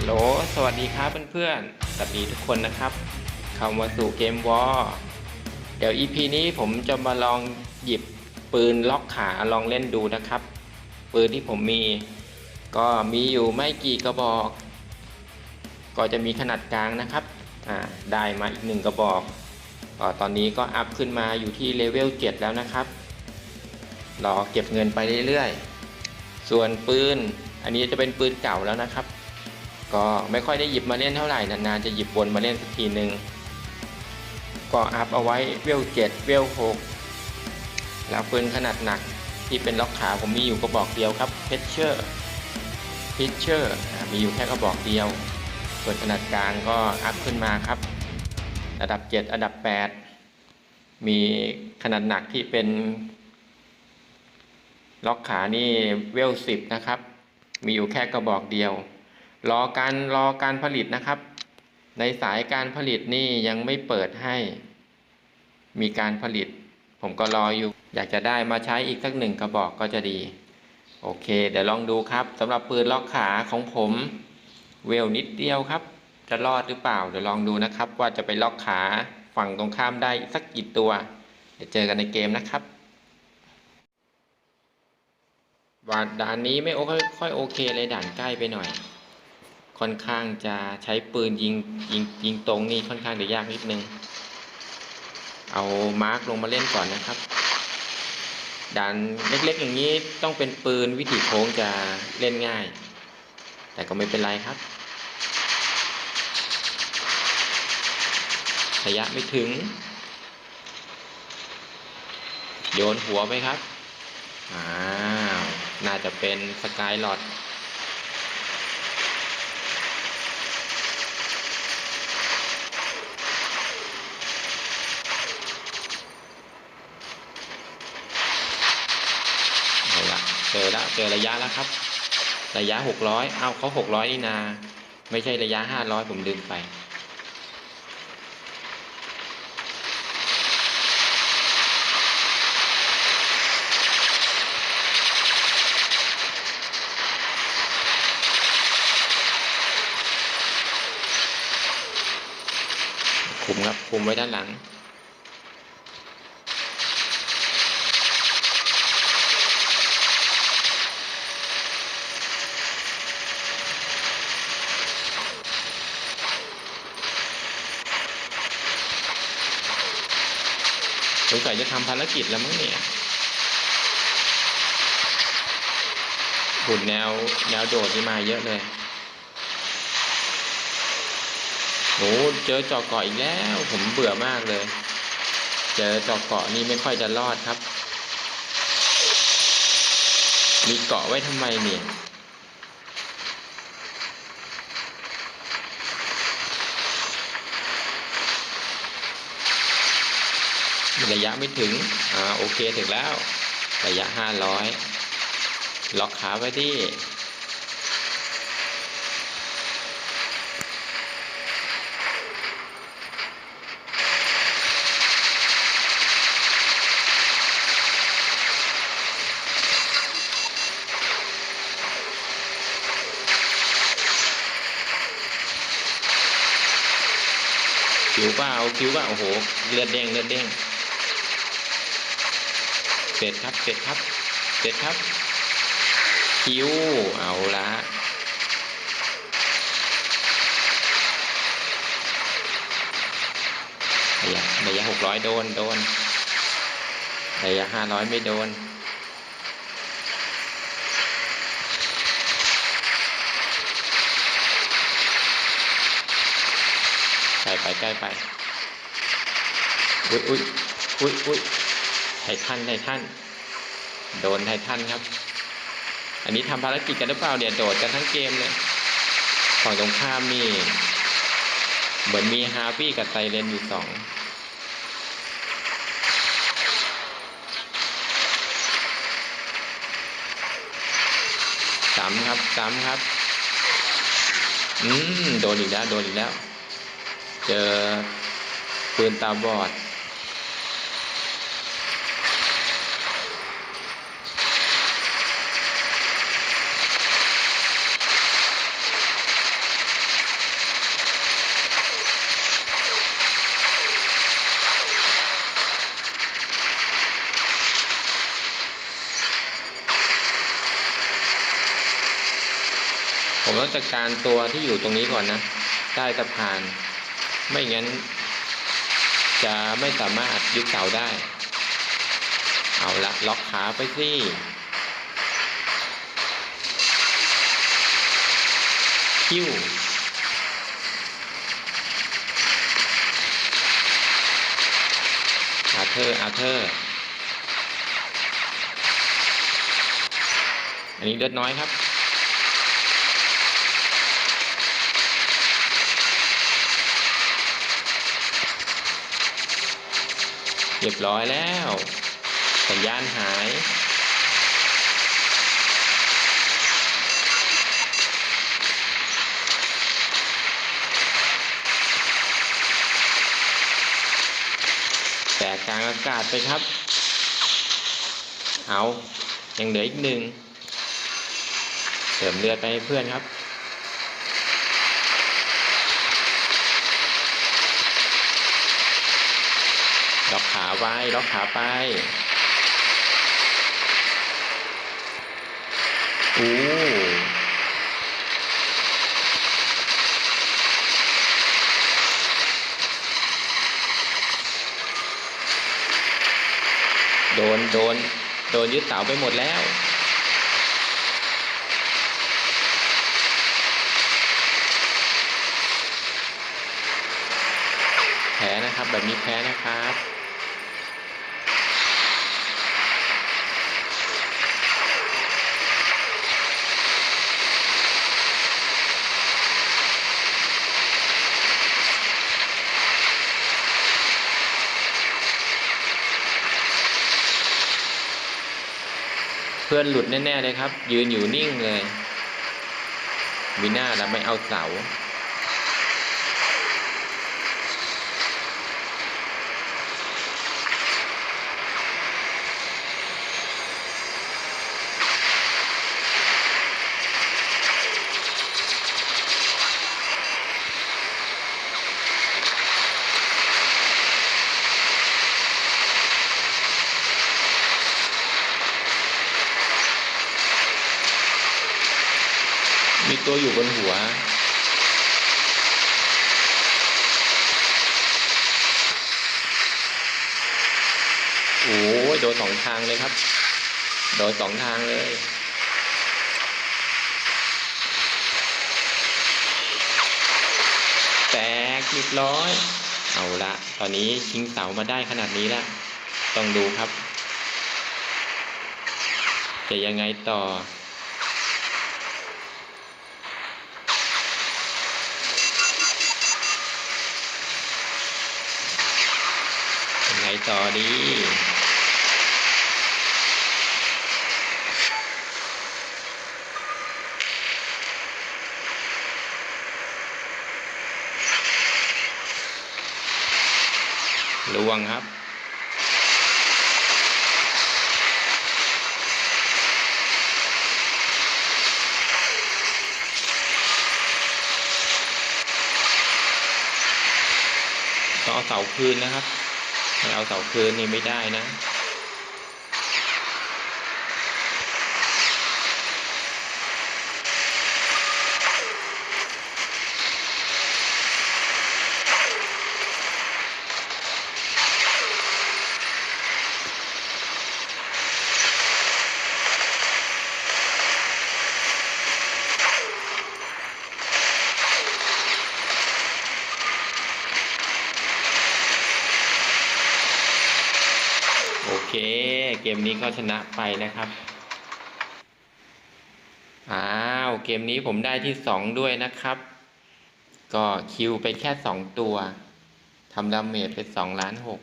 ลโหล สวัสดีครับเพื่อนๆ สวัสดีทุกคนนะครับเข้ามาสู่เกมวอร์เดี๋ยว EP นี้ผมจะมาลองหยิบปืนล็อกขาลองเล่นดูนะครับ ปืนที่ผมมี ก็มีอยู่ไม่กี่กระบอก ก็จะมีขนาดกลางนะครับอ่าได้มาอีกหนึ่งกระบอกก็ตอนนี้ก็อัพขึ้นมาอยู่ที่เลเวล 7 แล้วนะครับ รอเก็บเงินไปเรื่อยๆ ส่วนปืน อันนี้จะเป็นปืนเก่าแล้วนะครับ ก็ไม่ค่อยได้หยิบมาเล่นเท่าไหร่นานๆจะหยิบวนมาเล่นสักทีหนึ่งก็อัพเอาไว้เวล7เวล6แล้วปืนขนาดหนักที่เป็นล็อกขาผมมีอยู่กระบอกเดียวครับเพชเชอร์พิชเชอร์มีอยู่แค่กระบอกเดียว ส่วนขนาดกลางก็อัพขึ้นมาครับ ระดับ 7 อันดับ 8 มีขนาดหนักที่เป็น ล็อกขานี่เวล10 นะครับ มีอยู่แค่กระบอกเดียว รอการรอการผลิตนะครับ ในสายการผลิตนี่ยังไม่เปิดให้ มีการผลิต ผมก็รออยู่ อยากจะได้มาใช้อีกสักหนึ่งกระบอกก็จะดี โอเค เดี๋ยวลองดูครับสำหรับปืนล็อกขาของผม เวลนิดเดียวครับ จะรอดหรือเปล่า เดี๋ยวลองดูนะครับ ว่าจะไปล็อกขาฝั่งตรงข้ามได้สักกี่ตัว เดี๋ยวเจอกันในเกมนะครับวาดด่านนี้ไม่ค่อยค่อยโอเคเลยด่านใกล้ไปหน่อย ค่อนข้างจะใช้ปืนยิงยิงยิงตรงนี่ค่อนข้างจะยากนิดนึง เอามาร์กลงมาเล่นก่อนนะครับด่านเล็กๆอย่างนี้ต้องเป็นปืนวิถีโค้งจะเล่นง่าย แต่ก็ไม่เป็นไรครับ ระยะไม่ถึง โยนหัวไปครับ อ้าว น่าจะเป็นสกายหลอด เอาละเจอละเจอระยะแล้วครับ ระยะหกร้อยเอ้าเขาหกร้อยนี่นา ไม่ใช่ระยะห้าร้อยผมดึงไปคุมครับคุมไว้ด้านหลัง งสัยจะทำภารกิจแล้วมั้งเนี่ยหุ่นแนวแนวโดดนี่มาเยอะเลยโอ้เจอจาะเกาะอีกแล้ว ผมเบื่อมากเลย เจอจาะเกาะนี่ไม่ค่อยจะรอดครับ มีเกาะไว้ทำไมเนี่ย ระยะไม่ถึง อ่า โอเคถึงแล้ว ระยะห้าร้อยล็อกขาไว้ที่คิวเปล่าคิวเปล่าโอ้โห เลือดเด้งเลือดเด้ง เสร็จครับ เสร็จครับ เสร็จครับ คิวเอาละระยะระยะหกร้อยโดน โดนระยะห้าร้อยไม่โดน ใกล้ไปใกล้ไป อุ้ยอุ้ยอุ้ยอุ้ย ไททันไททันโดนไททันครับ อันนี้ทำภารกิจกันหรือเปล่าเนี่ยวโดดกันทั้งเกมเลยฝั่งตรงข้ามนี่เหมือนมีฮาร์ปี้กับไซเรนอยู่สองสามครับสามครับ อืม โดนอีกแล้ว โดนอีกแล้ว เจอปืนตาบอด ผมต้องจัดการตัวที่อยู่ตรงนี้ก่อนนะใต้สะพาน ไม่งั้น จะไม่สามารถยึดเสาได้ เอาละล็อกขาไปสิคิ้วอาเธอร์อาเธอร์อันนี้เลือดน้อยครับ เรียบร้อยแล้ว สัญญาณหาย แต่กลางอากาศไปครับ เอา ยังเหลืออีกหนึ่งเสริมเลือดไปให้เพื่อนครับ ล็อกขาไว้ ล็อกขาไปโอ้โดน โดน โดนยึดเสาไปหมดแล้วแพ้นะครับ แบบนี้แพ้นะครับ พื่อนหลุดแน่ ๆ เลยครับ ยืนอยู่นิ่งเลย วิน่าเราไม่เอาเสา ตัวอยู่บนหัว โอ้ยโดนสองทางเลยครับ โดนสองทางเลย แตกเรียบร้อย เอาละตอนนี้ชิงเสามาได้ขนาดนี้แล้วต้องดูครับ จะยังไงต่อ ยังไง ต่อดีระวังครับต้องเอาเสาคืนนะครับ เอาเสาคืนนี่ไม่ได้นะ โอ เคเกมนี้ก็ชนะไปนะครับ อ้าว เกมนี้ผมได้ที่สองด้วยนะครับ ก็คิวไปแค่สองตัวทำดาเมจไปสองล้านหก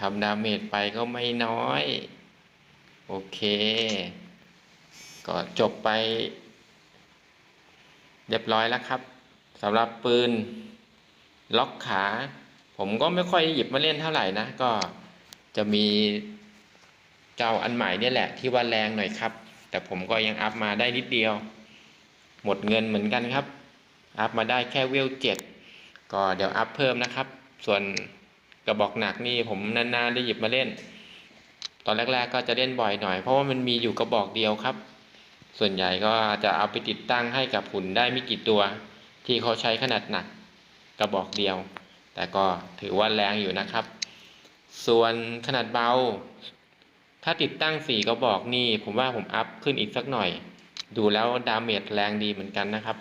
ทำดาเมจไปก็ไม่น้อย โอเค ก็จบไป เรียบร้อยแล้วครับสำหรับปืน ล็อกขา ผมก็ไม่ค่อยหยิบมาเล่นเท่าไหร่นะ ก็จะมี เจ้าอันใหม่เนี่ยแหละที่ว่าแรงหน่อยครับ แต่ผมก็ยังอัพมาได้นิดเดียว หมดเงินเหมือนกันครับ อัพมาได้แค่เวลเจ็ดก็เดี๋ยวอัพเพิ่มนะครับ ส่วนกระบอกหนักนี่ผมนานๆได้หยิบมาเล่น ตอนแรกๆก็จะเล่นบ่อยหน่อยเพราะว่ามันมีอยู่กระบอกเดียวครับ ส่วนใหญ่ก็จะเอาไปติดตั้งให้กับหุ่นได้ไม่กี่ตัว ที่เขาใช้ขนาดหนักกระบอกเดียว แต่ก็ถือว่าแรงอยู่นะครับ ส่วนขนาดเบา ถ้าติดตั้งสี่กระบอกนี่ ผมว่าผมอัพขึ้นอีกสักหน่อย ดูแล้วดาเมจแรงดีเหมือนกันนะครับ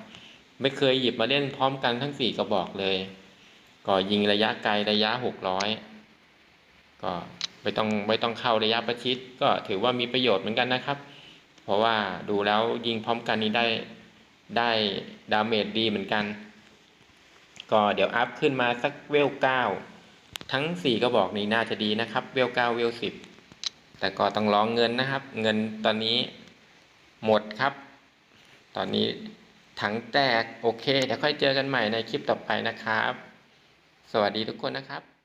ไม่เคยหยิบมาเล่นพร้อมกันทั้งสี่กระบอกเลย ก็ยิงระยะไกลระยะหกร้อยก็ไม่ต้องไม่ต้องเข้าระยะประชิด ก็ถือว่ามีประโยชน์เหมือนกันนะครับ เพราะว่าดูแล้วยิงพร้อมกันนี้ได้ได้ดาเมจดีเหมือนกัน ก็เดี๋ยวอัพขึ้นมาสักเวลเก้าทั้งสี่กระบอกนี้น่าจะดีนะครับ เวลเก้าเวลสิบ แต่ก็ต้องรองเงินนะครับ เงินตอนนี้หมดครับ ตอนนี้ถังแตกโอเคเดี๋ยวค่อยเจอกันใหม่ในคลิปต่อไปนะครับ สวัสดีทุกคนนะครับ